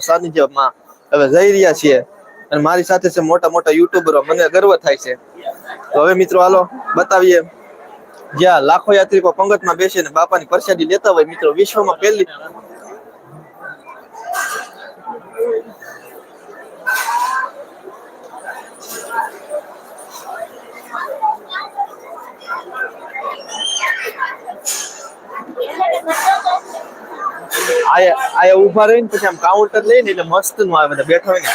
સાનિધ્યમાં હવે જઈ રહ્યા છીએ. અને મારી સાથે છે મોટા મોટા યુટ્યુબરો મને ગર્વ થાય છે. તો હવે મિત્રો હાલો, બતાવીએ. જ્યાં લાખો યાત્રિકો પંગતમાં બેસીને બાપાની પ્રસાદી લેતા હોય મિત્રો, વિશ્વમાં પહેલી આયા આયા ઊભા રહીને પછી આમ કાઉન્ટર લઈને એટલે મસ્તનું આવે બધા બેઠા હોય ને.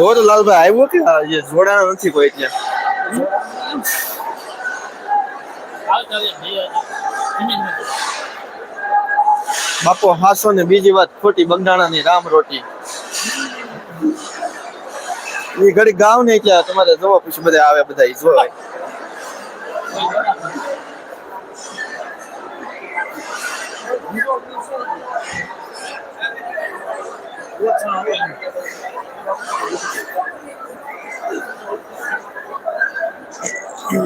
જો તો લાલભાઈ આવ્યો કે આ જે જોડાણો નથી કોઈ ત્યાં? બાપો હાસો ને બીજી વાત ખોટી બંગાણાની રામ રોટી. એ ઘડી ગાવ ને ત્યાં તમારે જોવા પછી બધા આવે બધા ઈ જોવાય તો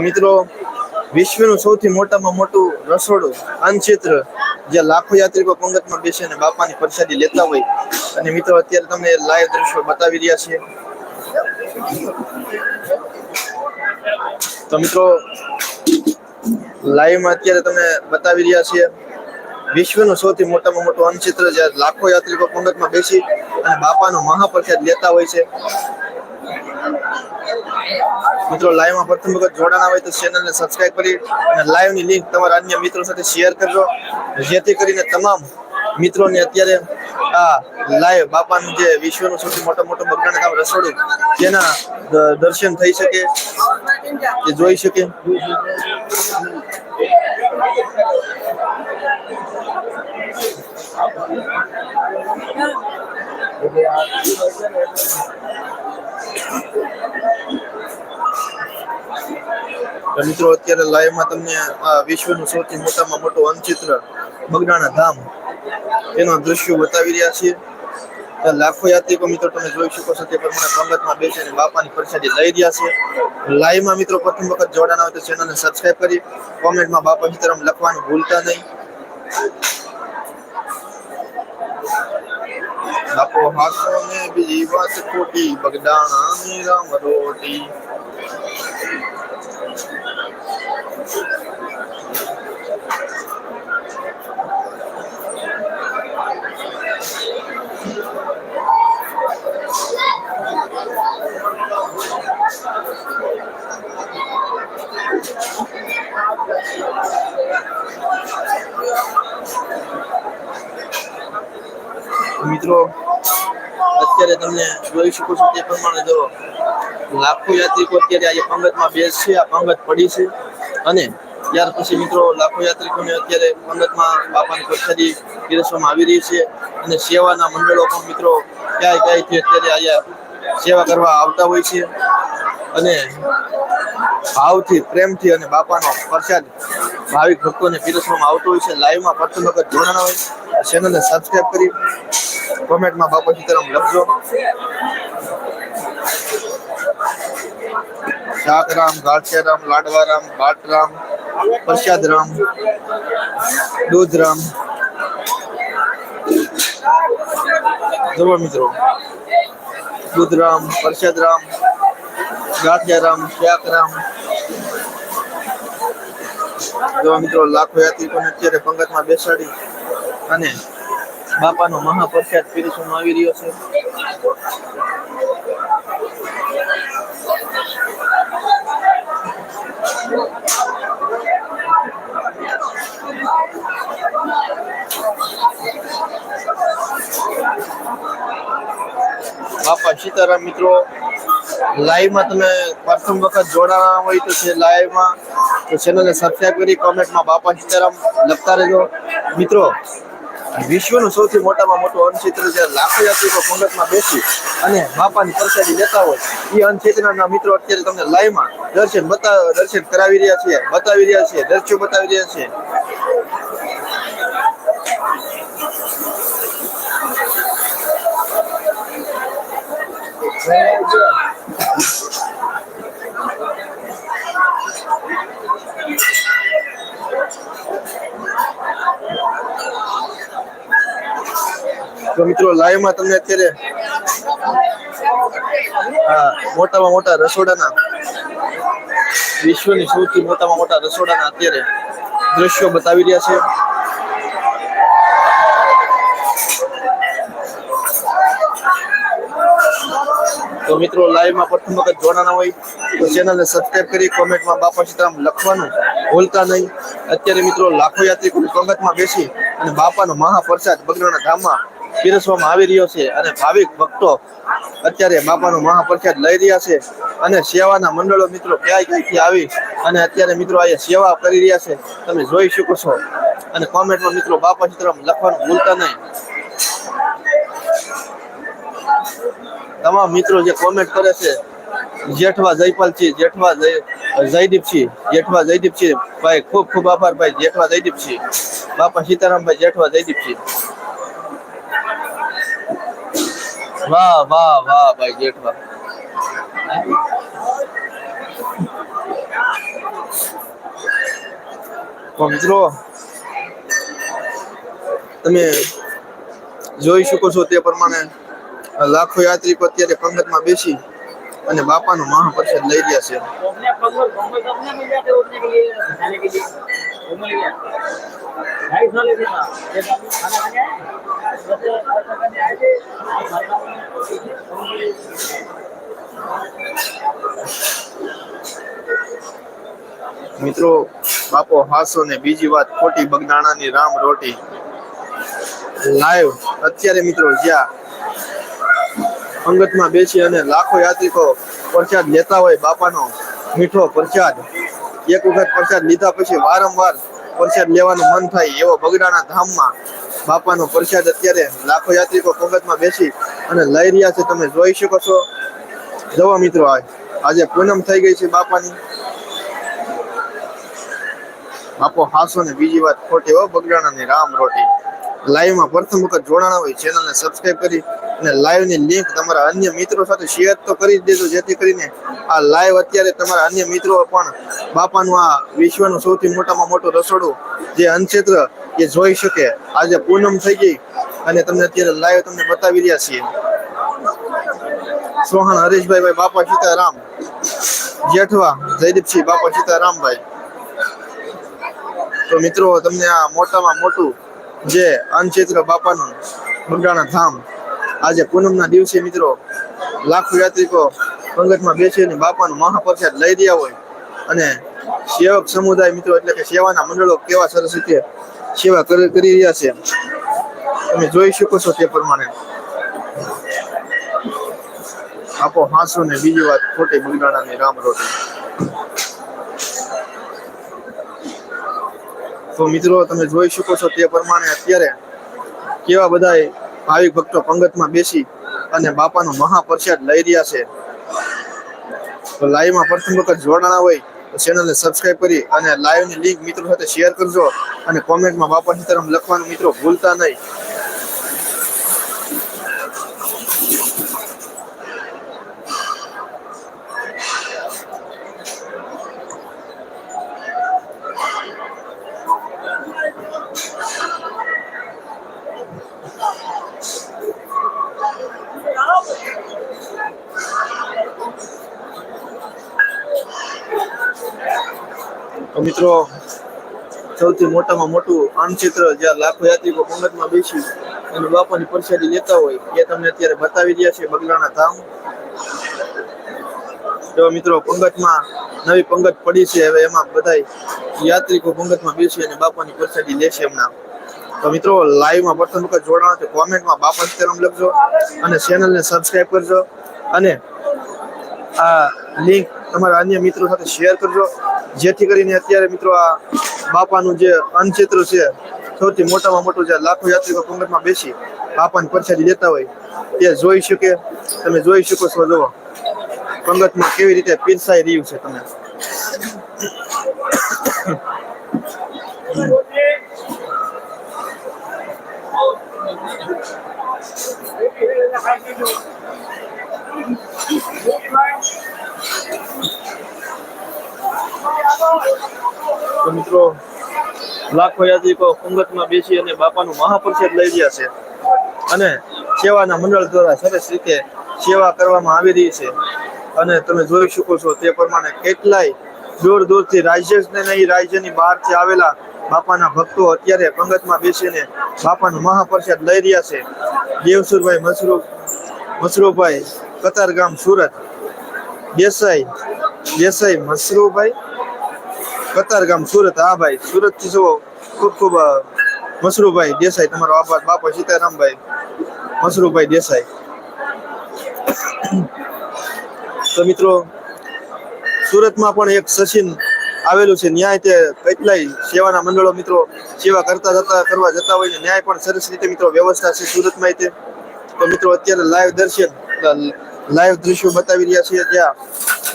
મિત્રો, વિશ્વનું સૌથી મોટામાં મોટું રસોડું અનચિત્ર જે લાખો યાત્રિકો પંગતમાં બેસીને બાપાની પ્રસાદી લેતા હોય. અને મિત્રો, અત્યારે તમને લાઈવ દ્રશ્યો બતાવી રહ્યા છીએ. તો મિત્રો લાઈવમાં અત્યારે તમે બતાવી રહ્યા છીએ, વિશ્વનું સૌથી મોટામાં મોટું અનચિત્ર જ્યાં લાખો યાત્રિકો પંગતમાં બેસી અને બાપાનો મહાપ્રસાદ લેતા હોય છે. મિત્રો લાઈવમાં પ્રથમ વખત જોડાણા હોય તો ચેનલ ને સબસ્ક્રાઇબ કરી અને લાઈવની લિંક તમારા અન્ય મિત્રો સાથે શેર કરજો. જેથી કરીને તમામ મિત્રોને અત્યારે, આ લાઈવ બાપાનું જે વિશ્વનું સૌથી મોટો મોટો બગડાણા ગામ રસોડું તેના દર્શન થઈ શકે. કે જોઈ શકે. મિત્રો, અત્યારે લાઈવમાં તમને વિશ્વનું સૌથી મોટામાં મોટું અનચિત્ર બગડાણા ધામ તેનો દ્રશ્યો બતાવી રહ્યા છીએ. લાખો યાત્રિકો મિત્રો તમે જોઈ શકો છો તે પ્રમાણે પંગતમાં બેસીને બાપાની પ્રસાદી લઈ રહ્યા છે. લાઈવમાં મિત્રો પ્રથમ વખત જોડાના હોય તો ચેનલને સબસ્ક્રાઇબ કરી, કોમેન્ટમાં બાપા સીતારામ લખવાનું ભૂલતા નહીં. બાપો હાથો ને બીજી વાત ખોટી બગડાણાની રામ રોટી. મિત્રો, અત્યારે તમને જોઈ શકો છો તે પ્રમાણે જો લાખો યાત્રિકો અત્યારે આજે પંગતમાં બેસશે આ પંગત પડી છે. અને ત્યાર પછી મિત્રો, લાખો યાત્રિકોને અત્યારે પંગતમાં બાપાની પ્રસાદી પીરસવામાં આવી રહી છે. અને સેવાના મંડળો પણ મિત્રો ક્યાંય ક્યાંયથી અત્યારે અહીંયા સેવા કરવા આવતા હોય છે. અને ભાવથી, પ્રેમથી અને બાપાનો પ્રસાદ ભાવિક ભક્તોને પીરસવામાં આવતો હોય છે. લાઈવમાં પ્રથમ વખત જોડાણા હોય. ચેનલને સબસ્ક્રાઇબ કરી કોમેન્ટમાં બાપા સીતારામ લખજો. શાકરામ ગાંઠિયારામ, લાડવારામ, બાટરામ, પ્રસાદરામ, દૂધરામ. જુઓ મિત્રો. દૂધરામ, પ્રસાદરામ, ગાંઠિયારામ શાકરામ જો મિત્રો લાખો યાત્રિકોને અત્યારે પંગતમાં બેસાડી અને બાપાનો મહાપ્રખ્યાત પીરસવામાં આવી રહ્યો છે. બાપા સીતારામ મિત્રો લાઈવમાં તમે પ્રથમ વખત જોડાણા હોય તો છે લાઈવમાં તો ચેનલને સબસ્ક્રાઇબ કરી, કોમેન્ટમાં બાપા સીતારામ લખતા રહેજો. મિત્રો, વિશ્વનું સૌથી મોટામાં મોટું અન્નક્ષેત્ર જે લાખો યાત્રિકો પંગતમાં બેસી અને બાપાની પ્રસાદી લેતા હોય. એ અન્નક્ષેત્રના મિત્રો અત્યારે તમને લાઈવમાં દર્શન બતા, દર્શન કરાવી રહ્યા છીએ, બતાવી રહ્યા છીએ, દ્રશ્યો બતાવી રહ્યા છીએ. તો મિત્રો લાઈવમાં તમને અત્યારે મોટામાં મોટા રસોડાના, વિશ્વની સૌથી મોટામાં મોટા રસોડાના અત્યારે દ્રશ્યો બતાવી રહ્યા છે. તો મિત્રો લાઈવમાં પ્રથમ વખત જોડાના હોય, તો ચેનલને સબસ્ક્રાઈબ કરી કોમેન્ટમાં બાપા સીતારામ લખવાનું ભૂલતા નહીં. અત્યારે મિત્રો, લાખો યાત્રિકો પંગતમાં બેસી અને બાપાનો મહાપ્રસાદ બગડાના ધામમાં પીરસવામાં આવી રહ્યો છે અને ભાવિક ભક્તો અત્યારે બાપાનો મહાપ્રસાદ લઈ રહ્યા છે અને સેવાના મંડળો મિત્રો ક્યાંય ક્યાંયથી આવી અને અત્યારે મિત્રો અહીંયા સેવા કરી રહ્યા છે, તમે જોઈ શકો છો. અને કોમેન્ટમાં મિત્રો બાપા સીતારામ લખવાનું ભૂલતા નહીં. તમામ મિત્રો જે કોમેન્ટ કરે છે, જેઠવા જયપાલજી, જેઠવા જય, જયદીપજી, જેઠવા જયદીપજી, ભાઈ ખૂબ ખૂબ આભાર, ભાઈ જેઠવા જયદીપજી. બાપા સીતારામભાઈ, જેઠવા જયદીપજી. વાહ વાહ વાહ ભાઈ જેઠવા વાહ. મિત્રો તમે જોઈ શકો છો તે પ્રમાણે લાખો યાત્રિકો અત્યારે પંગતમાં બેસી અને બાપાનો મહાપ્રસાદ લઈ રહ્યા છે. મિત્રો, બાપો હાસો ને બીજી વાત, ખોટી બગદાણાની રામ રોટી. લાઈવ અત્યારે મિત્રો જ્યાં પંગતમાં બેસી અને લાખો યાત્રિકો પ્રસાદ લેતા હોય બાપાનો મીઠો પ્રસાદ. એક વખત પ્રસાદ લીધા પછી વારંવાર પ્રસાદ લેવાનું મન થાય એવો બગડાના ધામમાં બાપાનો પ્રસાદ અત્યારે લાખો યાત્રિકો પંગતમાં બેસી અને લઈ રહ્યા છે. તમે જોઈ શકો છો. જવા મિત્રો આજે પૂનમ થઈ ગઈ છે બાપાની. બાપો હાસો ને બીજી વાત ખોટી હો, બગડાણાની રામ રોટી. લાઈવમાં પ્રથમ વખત જોડાણા હોય ચેનલને સબસ્ક્રાઇબ કરી અને લાઈવની લિંક તમારા અન્ય મિત્રો સાથે શેર તો કરી જ દેજો, જેથી કરીને આ લાઈવ અત્યારે તમારા અન્ય મિત્રો પણ બાપાનું આ વિશ્વનું સૌથી મોટામાં મોટું રસોડું જે અનક્ષેત્ર એ જોઈ શકે. આજે પૂનમ થઈ ગઈ અને તમને અત્યારે લાઈવ તમને બતાવી રહ્યા છીએ. સોહણ હરીશભાઈ, ભાઈ બાપા સીતારામ, જેઠવા, જયદીપસિંહ, બાપા સીતારામભાઈ. તો મિત્રો, તમને આ મોટામાં મોટું જે અનચેત્ર બાપાનું બગડાણા ધામ આજે પૂનમના દિવસે મિત્રો, લાખો યાત્રિકો પંગતમાં બેસીને બાપાનું મહાપ્રસાદ લઈ રહ્યા હોય. અને સેવક સમુદાય મિત્રો, એટલે કે સેવાના મંડળો કેવા સરસ રીતે સેવા કરી રહ્યા છે. તમે જોઈ શકો છો તે પ્રમાણે. આપો હાંસો ને બીજી વાત ખોટી બગડાણાની રામ રોટી તો મિત્રો, તમે જોઈ શકો છો તે પ્રમાણે અત્યારે કેવા બધા ભાવિક ભક્તો પંગતમાં બેસી અને બાપાનો મહાપ્રસાદ લઈ રહ્યા છે. તો લાઈવમાં પ્રથમ વખત જોડાણા હોય તો ચેનલને સબસ્ક્રાઇબ કરી અને લાઈવની લિંક મિત્રો સાથે શેર કરજો અને કોમેન્ટમાં બાપા સીતારામ લખવાનું મિત્રો ભૂલતા નહીં. મિત્રો, સૌથી મોટામાં મોટું અન્નક્ષેત્ર જ્યાં લાખો યાત્રિકો પંગતમાં બેસી અને બાપાની પરસાદી લેતા હોય એ તમને અત્યારે બતાવી રહ્યા છે બગલાના ધામ. તો મિત્રો, પંગતમાં નવી પંગત પડી છે, હવે એમાં બધા યાત્રિકો પંગતમાં બેસી અને બાપાની પરસાદી લેશે એમના. તો મિત્રો, લાઈવમાં પ્રથમ વખત જોડાણ તો કોમેન્ટમાં બાપા સીતારામ લખજો અને ચેનલને સબસ્ક્રાઇબ કરજો અને આ લિંક તમારા અન્ય મિત્રો સાથે શેર કરજો. જેથી કરીને અત્યારે મિત્રો આ બાપાનું જે અન્નક્ષેત્ર છે, સૌથી મોટામાં મોટું જે લાખો યાત્રિકો પંગતમાં બેસી બાપાને પરસાદી લેતા હોય, તે જોઈ શકે. તમે જોઈ શકો છો, જુઓ. પંગતમાં કેવી રીતે પીરસાઈ રહ્યું છે તમે મિત્રો, લાખો યાત્રિકો પંગતમાં બેસી અને બાપાનું મહાપ્રસાદ લઈ રહ્યા છે. અને સેવાના મંડળ દ્વારા સરસ રીતે સેવા કરવામાં આવી રહી છે. અને તમે જોઈ શકો છો તે પ્રમાણે કેટલાય દૂર દૂરથી રાજ્ય જ નહીં રાજ્યની બહારથી આવેલા બાપાના ભક્તો અત્યારે પંગતમાં બેસીને બાપાનું મહાપ્રસાદ લઈ રહ્યા છે. દેવસુરભાઈ મસરૂ, મસરૂભાઈ કતારગામ સુરત. દેસાઈ દેસાઈ મસરૂભાઈ કતારગામ સુરત. હા ભાઈ સુરતથી શું ખૂબ ખૂબ મસરૂભાઈ દેસાઈ, તમારો આભાર. બાપા સીતારામભાઈ, મસરૂભાઈ દેસાઈ. તો મિત્રો, સુરતમાં પણ એક સચિન આવેલું છે. ન્યાય તે કેટલાય સેવાના મંડળો મિત્રો સેવા કરતા જતા, કરવા જતા હોય છે. ન્યાય પણ સરસ રીતે મિત્રો વ્યવસ્થા છે સુરતમાં તે. તો મિત્રો, અત્યારે લાઈવ દર્શન લાઈવ દ્રશ્યો બતાવી રહ્યા છીએ ત્યાં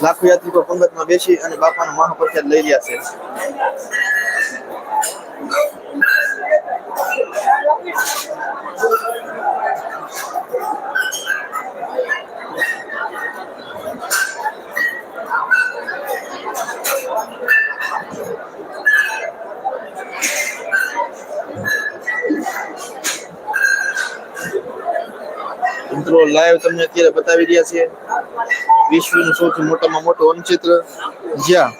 લાખો યાત્રિકો પંગતમાં બેસી અને બાપાનો મહાપ્રસાદ લઈ રહ્યા છે. મિત્રો લાઈવ તમને અત્યારે બતાવી રહ્યા છે વિશ્વનું સૌથી મોટામાં મોટું અન્નક્ષેત્ર જ્યાં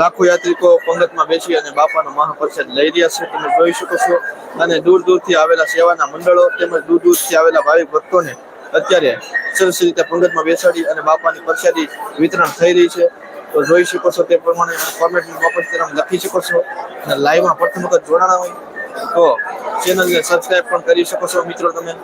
લાખો યાત્રિકો પંગતમાં બેસી અને બાપાનો મહાપ્રસાદ લઈ રહ્યા છે. તમે જોઈ શકો છો. અને દૂર દૂરથી આવેલા સેવાના મંડળો તેમજ દૂર દૂરથી આવેલા ભાવિક ભક્તોને અત્યારે સરસ રીતે પંગતમાં બેસાડી અને બાપાની પ્રસાદી વિતરણ થઈ રહી છે. તો જોઈ શકો છો તે પ્રમાણે કોમેન્ટમાં વાપસ તમે લખી શકો છો. અને લાઈવમાં પ્રથમ વખત જોડાણા હોય તો ચેનલને સબસ્ક્રાઈબ પણ કરી શકો છો મિત્રો તમે.